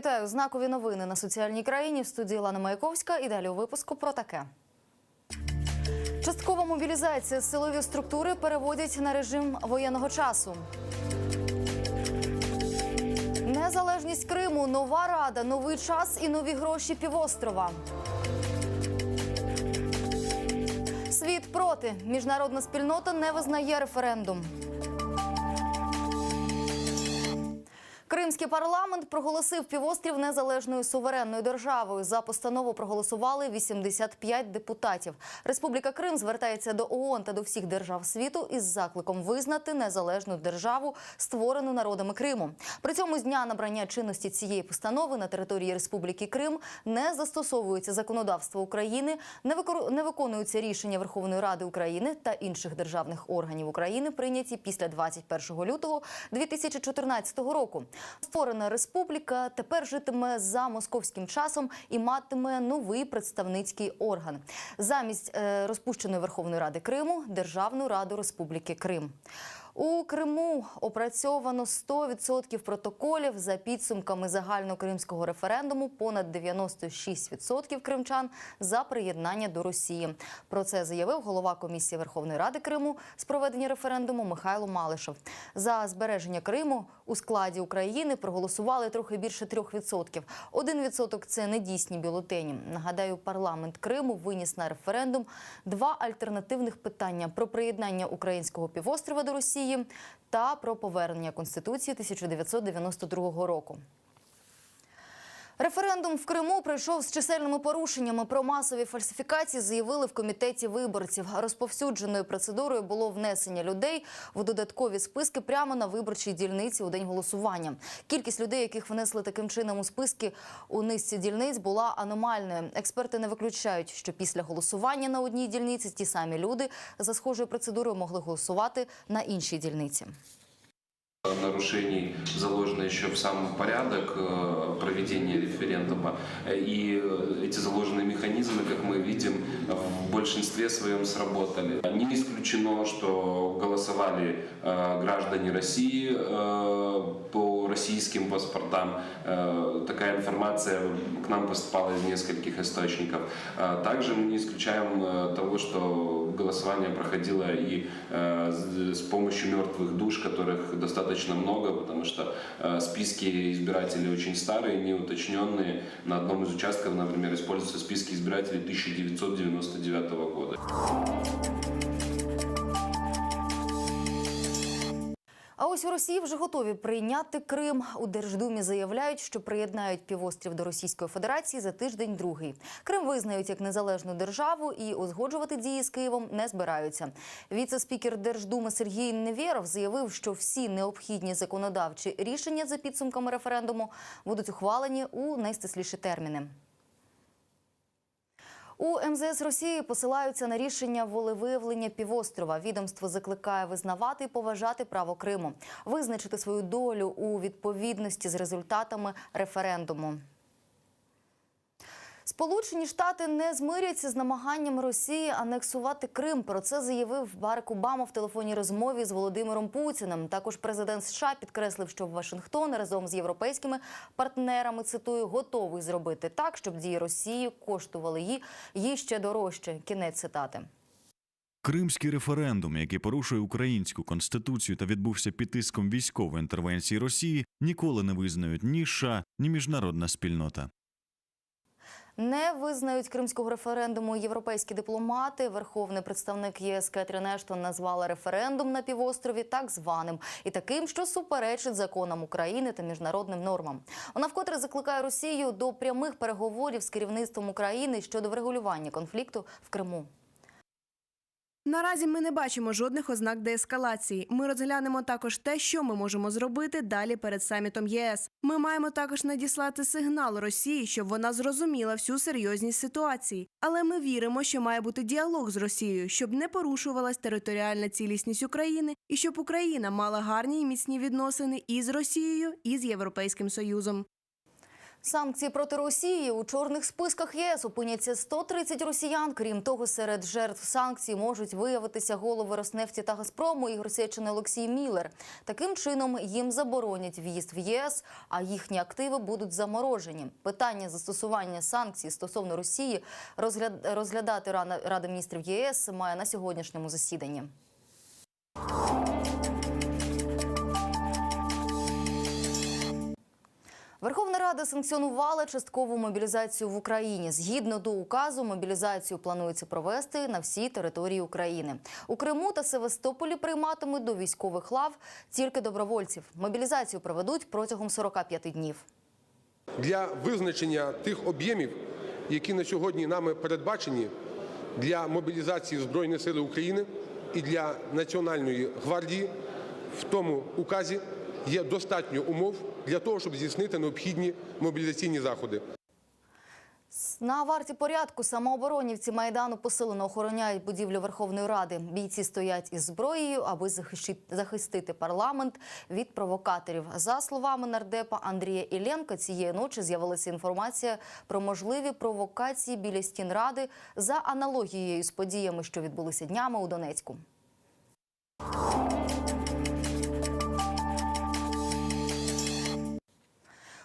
Вітаю знакові новини на соціальній країні в студії Лана Маяковська. І далі у випуску про таке. Часткова мобілізація силові структури переводять на режим воєнного часу. Незалежність Криму, нова рада, новий час і нові гроші півострова. Світ проти. Міжнародна спільнота не визнає референдум. Кримський парламент проголосив півострів незалежною суверенною державою. За постанову проголосували 85 депутатів. Республіка Крим звертається до ООН та до всіх держав світу із закликом визнати незалежну державу, створену народами Криму. При цьому з дня набрання чинності цієї постанови на території Республіки Крим не застосовується законодавство України, не виконуються рішення Верховної Ради України та інших державних органів України, прийняті після 21 лютого 2014 року. Створена республіка тепер житиме за московським часом і матиме новий представницький орган замість е, розпущеної Верховної Ради Криму Державну Раду Республіки Крим. У Криму опрацьовано 100% протоколів за підсумками загальнокримського референдуму. Понад 96% кримчан за приєднання до Росії. Про це заявив голова комісії Верховної Ради Криму з проведення референдуму Михайло Малишев. За збереження Криму у складі України проголосували трохи більше 3%. 1% – це недійсні бюлетені. Нагадаю, парламент Криму виніс на референдум два альтернативних питання про приєднання українського півострова до Росії та про повернення Конституції 1992 року. Референдум в Криму пройшов з чисельними порушеннями. Про масові фальсифікації заявили в комітеті виборців. Розповсюдженою процедурою було внесення людей в додаткові списки прямо на виборчій дільниці у день голосування. Кількість людей, яких внесли таким чином у списки у низці дільниць, була аномальною. Експерти не виключають, що після голосування на одній дільниці ті самі люди за схожою процедурою могли голосувати на іншій дільниці. Нарушений заложено еще в сам порядок э, проведения референдума. И эти заложенные механизмы, как мы видим, в большинстве своем сработали. Не исключено, что голосовали э, граждане России э, по российским паспортам. Такая информация к нам поступала из нескольких источников. Также мы не исключаем того, что голосование проходило и с помощью мертвых душ, которых достаточно много, потому что э, списки избирателей очень старые, неуточненные. На одном из участков, например, используются списки избирателей 1999 года. А ось у Росії вже готові прийняти Крим. У Держдумі заявляють, що приєднають півострів до Російської Федерації за тиждень другий. Крим визнають як незалежну державу і узгоджувати дії з Києвом не збираються. Віце-спікер Держдуми Сергій Невєров заявив, що всі необхідні законодавчі рішення за підсумками референдуму будуть ухвалені у найстисліші терміни. У МЗС Росії посилаються на рішення волевиявлення півострова. Відомство закликає визнавати і поважати право Криму, визначити свою долю у відповідності з результатами референдуму. Сполучені Штати не змиряться з намаганням Росії анексувати Крим. Про це заявив Барак Обама в телефонній розмові з Володимиром Путіним. Також президент США підкреслив, що Вашингтон разом з європейськими партнерами цитую готовий зробити так, щоб дії Росії коштували їй, їй ще дорожче. Кінець цитати. Кримський референдум, який порушує українську конституцію та відбувся під тиском військової інтервенції Росії, ніколи не визнають ні США, ні міжнародна спільнота. Не визнають кримського референдуму європейські дипломати. Верховний представник ЄС Кетрін Ештон назвала референдум на півострові так званим і таким, що суперечить законам України та міжнародним нормам. Вона вкотре закликає Росію до прямих переговорів з керівництвом України щодо врегулювання конфлікту в Криму. Наразі ми не бачимо жодних ознак деескалації. Ми розглянемо також те, що ми можемо зробити далі перед самітом ЄС. Ми маємо також надіслати сигнал Росії, щоб вона зрозуміла всю серйозність ситуації. Але ми віримо, що має бути діалог з Росією, щоб не порушувалась територіальна цілісність України і щоб Україна мала гарні і міцні відносини і з Росією, і з Європейським Союзом. Санкції проти Росії у чорних списках ЄС опиняться 130 росіян. Крім того, серед жертв санкцій можуть виявитися голови Роснефті та Газпрому і Російщини Олексій Міллер. Таким чином їм заборонять в'їзд в ЄС, а їхні активи будуть заморожені. Питання застосування санкцій стосовно Росії розгляд- розглядати Рада міністрів ЄС має на сьогоднішньому засіданні. Верховна Рада санкціонувала часткову мобілізацію в Україні. Згідно до указу, мобілізацію планується провести на всій території України. У Криму та Севастополі прийматимуть до військових лав тільки добровольців. Мобілізацію проведуть протягом 45 днів. для визначення тих об'ємів, які на сьогодні нами передбачені для мобілізації Збройних сил України і для Національної гвардії, в тому указі є достатньо умов для того, щоб здійснити необхідні мобілізаційні заходи. На варті порядку самооборонівці майдану посилено охороняють будівлю Верховної Ради. Бійці стоять із зброєю, аби захистити парламент від провокаторів. За словами нардепа Андрія Ілленка, цієї ночі з'явилася інформація про можливі провокації біля стін ради за аналогією з подіями, що відбулися днями у Донецьку.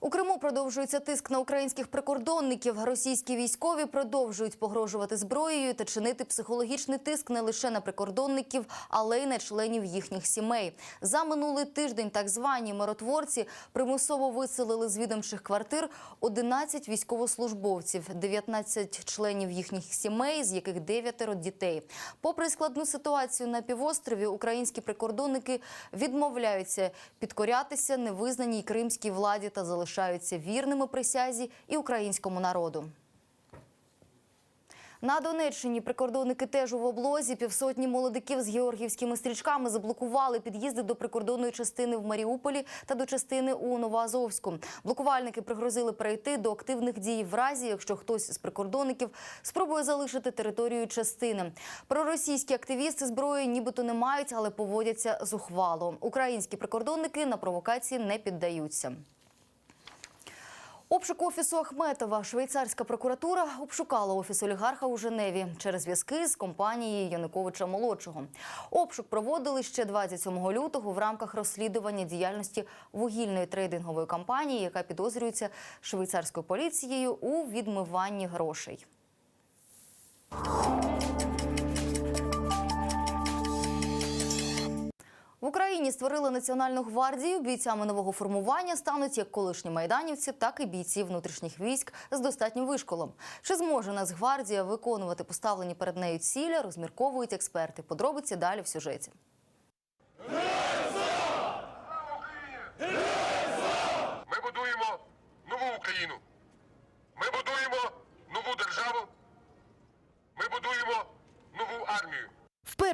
У Криму продовжується тиск на українських прикордонників. Російські військові продовжують погрожувати зброєю та чинити психологічний тиск не лише на прикордонників, але й на членів їхніх сімей. За минулий тиждень так звані миротворці примусово виселили з відомчих квартир 11 військовослужбовців, 19 членів їхніх сімей, з яких 9 дітей. Попри складну ситуацію на півострові, українські прикордонники відмовляються підкорятися невизнаній кримській владі та залишаються вірними присязі і українському народу. На Донеччині прикордонники теж у облозі. Півсотні молодиків з георгівськими стрічками заблокували під'їзди до прикордонної частини в Маріуполі та до частини у Новоазовську. Блокувальники пригрозили перейти до активних дій в разі, якщо хтось з прикордонників спробує залишити територію частини. Проросійські активісти зброї нібито не мають, але поводяться зухвало. Українські прикордонники на провокації не піддаються. Обшук офісу Ахметова швейцарська прокуратура обшукала офіс олігарха у Женеві через зв'язки з компанією Януковича молодшого. Обшук проводили ще 27 лютого в рамках розслідування діяльності вугільної трейдингової компанії, яка підозрюється швейцарською поліцією у відмиванні грошей. Україні створили національну гвардію. Бійцями нового формування стануть як колишні майданівці, так і бійці внутрішніх військ з достатнім вишколом. Чи зможе Нацгвардія виконувати поставлені перед нею цілі, розмірковують експерти. Подробиці далі в сюжеті. Ми будуємо нову Україну. Ми будуємо нову державу. Ми будуємо нову армію.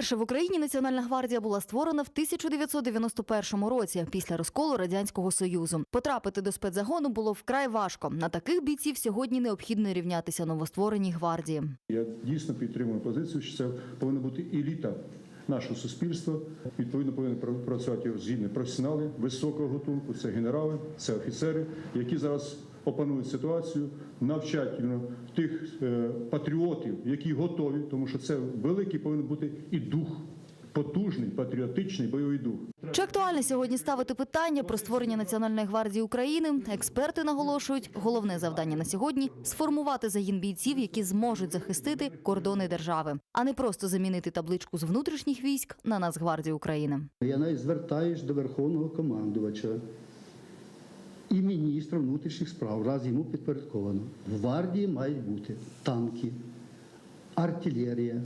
Вперше в Україні Національна гвардія була створена в 1991 році після розколу радянського союзу. Потрапити до спецзагону було вкрай важко. На таких бійців сьогодні необхідно рівнятися новоствореній гвардії. Я дійсно підтримую позицію, що це повинна бути еліта нашого суспільства. Відповідно, повинні пра- працювати згідні професіонали високого готунку. Це генерали, це офіцери, які зараз опанують ситуацію, навчательно тих е, патріотів, які готові, тому що це великий повинен бути і дух, потужний, патріотичний бойовий дух. Чи актуально сьогодні ставити питання про створення Національної гвардії України? Експерти наголошують, головне завдання на сьогодні сформувати загін бійців, які зможуть захистити кордони держави, а не просто замінити табличку з внутрішніх військ на Нацгвардію України. Я навіть звертаюсь до верховного командувача і міністра внутрішніх справ, раз йому підпорядковано. В гвардії мають бути танки, артилерія,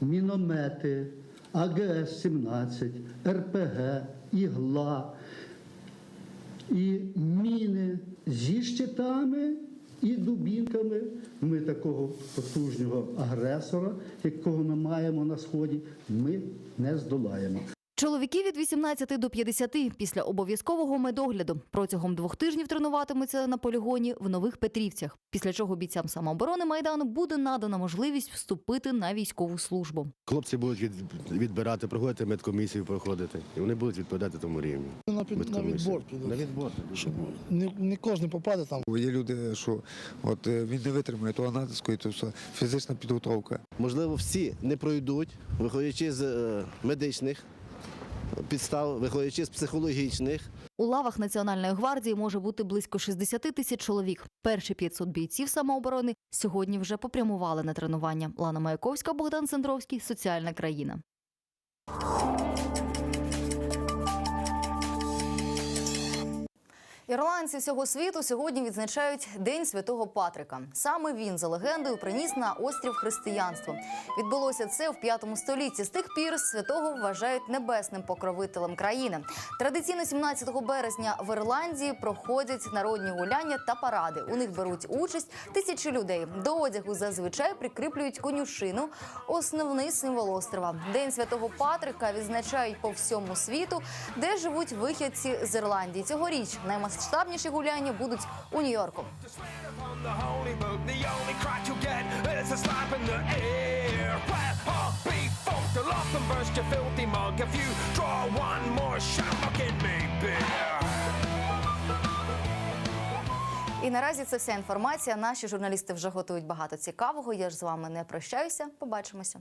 міномети, АГС-17, РПГ, ігла і міни зі щитами і дубінками. Ми такого потужного агресора, якого ми маємо на сході, ми не здолаємо. Чоловіки від 18 до 50 після обов'язкового медогляду протягом двох тижнів тренуватимуться на полігоні в Нових Петрівцях. Після чого бійцям самооборони майдану буде надана можливість вступити на військову службу. Хлопці будуть від, відбирати, проходити медкомісію, проходити, і вони будуть відповідати тому рівню. На, під, на відбор підуть. На відбор. Щоб не, не кожен попаде там. Є люди, що от е, він не витримує того натиску, і то все фізична підготовка. Можливо, всі не пройдуть, виходячи з е, медичних підстав, виходячи з психологічних. У лавах Національної гвардії може бути близько 60 тисяч чоловік. Перші 500 бійців самооборони сьогодні вже попрямували на тренування. Лана Маяковська, Богдан Сендровський соціальна країна. Ірландці всього світу сьогодні відзначають День Святого Патрика. Саме він за легендою приніс на острів християнство. Відбулося це в п'ятому столітті. З тих пір святого вважають небесним покровителем країни. Традиційно 17 березня в Ірландії проходять народні гуляння та паради. У них беруть участь тисячі людей. До одягу зазвичай прикріплюють конюшину, основний символ острова. День Святого Патрика відзначають по всьому світу, де живуть вихідці з Ірландії. Цьогоріч наймасштабніші гуляння будуть у Нью-Йорку. І наразі це вся інформація. Наші журналісти вже готують багато цікавого. Я ж з вами не прощаюся. Побачимося.